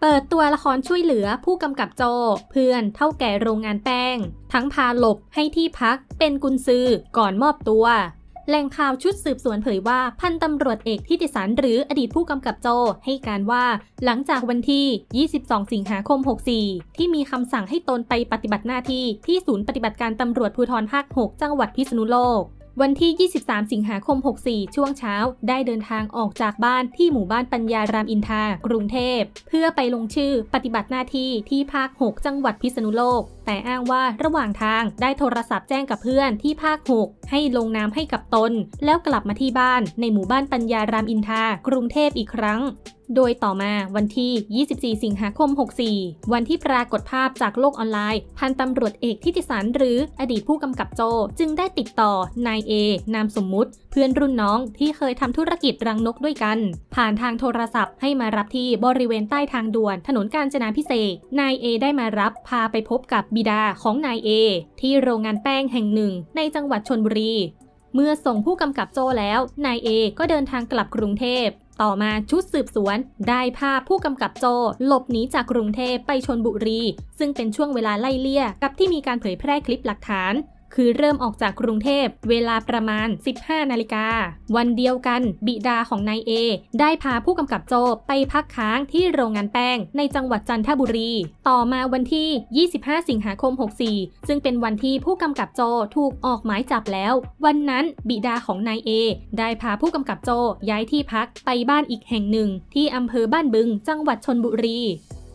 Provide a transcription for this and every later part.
เปิดตัวละครช่วยเหลือผู้กำกับโจ เพื่อนเท่าแก่โรงงานแป้ง ทั้งพาหลบให้ที่พักเป็นกุญซือก่อนมอบตัว แหล่งข่าวชุดสืบสวนเผยว่า พันตำรวจเอกทิติสันหรืออดีตผู้กำกับโจให้การว่า หลังจากวันที่ 22 สิงหาคม 64 ที่มีคำสั่งให้ตนไปปฏิบัติหน้าที่ที่ศูนย์ปฏิบัติการตำรวจภูธรภาค 6 จังหวัดพิษณุโลก วันที่ 23 สิงหาคม 64 ช่วงเช้า ได้เดินทางออกจากบ้านที่หมู่บ้านปัญญารามอินทรากรุงเทพ เพื่อไปลงชื่อปฏิบัติหน้าที่ที่ภาค 6 จังหวัดพิษณุโลก แต่อ้างว่าระหว่างทางได้โทรศัพท์แจ้งกับเพื่อนที่ภาค 6 ให้ลงนามให้กับตน แล้วกลับมาที่บ้านในหมู่บ้านปัญญารามอินทากรุงเทพอีกครั้งโดยต่อมาวันที่ 24 สิงหาคม 64 วันที่ปรากฏภาพจากโลกออนไลน์ พันตำรวจเอกทิติสันหรืออดีตผู้กำกับโจ จึงได้ติดต่อนายเอนามสมมุติ เพื่อนรุ่นน้องที่เคยทำธุรกิจรังนกด้วยกัน ผ่านทางโทรศัพท์ให้มารับที่บริเวณใต้ทางด่วนถนนกาญจนาพิเศษนายเอได้มารับพาไปพบกับบิดาของนายเอที่โรงงานแป้งแห่งหนึ่งในจังหวัดชนบุรี เมื่อส่งผู้กำกับโจแล้ว นายเอก็เดินทางกลับกรุงเทพ ต่อมาชุดสืบสวน ได้ภาพผู้กำกับโจหลบหนีจากกรุงเทพไปชนบุรี ซึ่งเป็นช่วงเวลาไล่เลี่ยกับที่มีการเผยแพร่คลิปหลักฐาน คือเริ่มออกจากกรุงเทพเวลาประมาณ 15 นาฬิกา วันเดียวกัน บิดาของนายเอได้พาผู้กำกับโจไปพักค้างที่โรงงานแป้ง ในจังหวัดจันทบุรี ต่อมาวันที่ 25 สิงหาคม 64 ซึ่งเป็นวันที่ผู้กำกับโจถูกออกหมายจับแล้ว วันนั้นบิดาของนายเอได้พาผู้กำกับโจย้ายที่พักไปบ้านอีกแห่งหนึ่ง ที่อำเภอบ้านบึง จังหวัดชนบุรี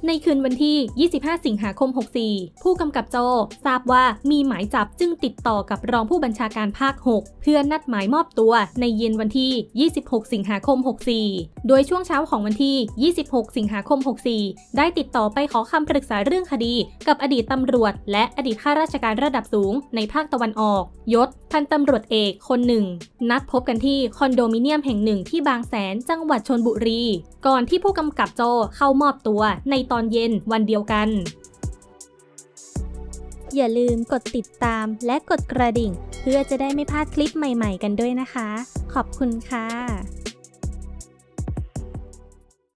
ในคืนวันที่ 25 สิงหาคม 64 ผู้กำกับโจทราบว่ามีหมายจับจึงติดต่อกับรองผู้บัญชาการภาค 6 เพื่อนัดหมายมอบตัวในเย็นวันที่ 26 สิงหาคม 64 โดยช่วงเช้าของวันที่ 26 สิงหาคม 64 ได้ติดต่อไปขอคำปรึกษาเรื่องคดี กับอดีตตำรวจ และอดีตข้าราชการระดับสูงในภาคตะวันออก ยศ พันตำรวจเอกคนหนึ่ง นัดพบกันที่คอนโดมิเนียมแห่งหนึ่งที่บางแสนจังหวัดชนบุรี ก่อนที่ผู้กำกับโจเข้ามอบตัวในตอนเย็นวันเดียวกัน อย่าลืมกดติดตามและกดกระดิ่ง เพื่อจะได้ไม่พลาดคลิปใหม่ๆ กันด้วยนะคะ ขอบคุณค่ะ